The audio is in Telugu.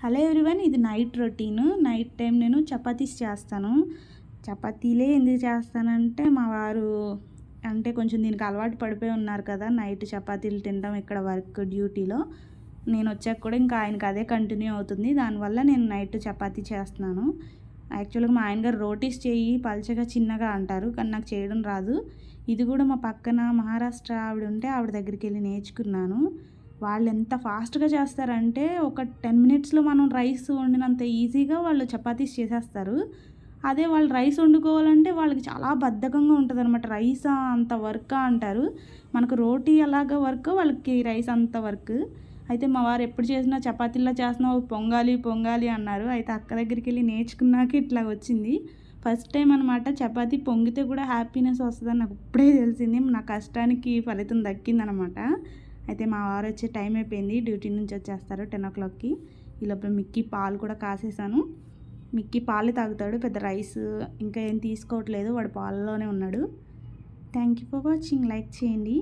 హలో ఎవ్రీవన్ ఇది నైట్ రొటీన్. నైట్ టైం నేను చపాతీస్ చేస్తాను. చపాతీలే ఎందుకు చేస్తానంటే మా వారు అంటే కొంచెం దీనికి అలవాటు పడిపోయి ఉన్నారు కదా నైట్ చపాతీలు తినడం ఇక్కడ వర్క్ డ్యూటీలో. నేను వచ్చాక కూడా ఇంకా ఆయనకి అదే కంటిన్యూ అవుతుంది. దానివల్ల నేను నైట్ చపాతీ చేస్తున్నాను. యాక్చువల్గా మా ఆయన గారు రోటీస్ చేయి పల్చగా చిన్నగా అంటారు కానీ నాకు చేయడం రాదు. ఇది కూడా మా పక్కన మహారాష్ట్ర ఆవిడ ఉంటే ఆవిడ దగ్గరికి వెళ్ళి నేర్చుకున్నాను. వాళ్ళు ఎంత ఫాస్ట్గా చేస్తారంటే ఒక టెన్ మినిట్స్లో మనం రైస్ వండినంత ఈజీగా వాళ్ళు చపాతీస్ చేసేస్తారు. అదే వాళ్ళు రైస్ వండుకోవాలంటే వాళ్ళకి చాలా బద్ధకంగా ఉంటుంది అనమాట రైస్ అంత వర్క్ అంటారు. మనకు రోటీ ఎలాగ వర్క్ వాళ్ళకి రైస్ అంత వర్క్. అయితే మా వారు ఎప్పుడు చేసినా చపాతీల్లో చేస్తున్నావు పొంగాలి పొంగాలి అన్నారు. అయితే అక్క దగ్గరికి వెళ్ళి నేర్చుకున్నాక ఇట్లా వచ్చింది. ఫస్ట్ టైం అనమాట చపాతీ పొంగితే కూడా హ్యాపీనెస్ వస్తుందని నాకు ఇప్పుడే తెలిసింది. నా కష్టానికి ఫలితం దక్కిందనమాట అయితే మా వారు వచ్చే టైం అయిపోయింది. డ్యూటీ నుంచి వచ్చేస్తారు టెన్ ఓ క్లాక్కి. ఈ లోపల మిక్కీ పాలు కూడా కాసేసాను. మిక్కీ పాలు తాగుతాడు. పెద్ద రైస్ ఇంకా ఏం తీసుకోవట్లేదు. వాడు పాలలోనే ఉన్నాడు. Thank you for watching. Like చేయండి.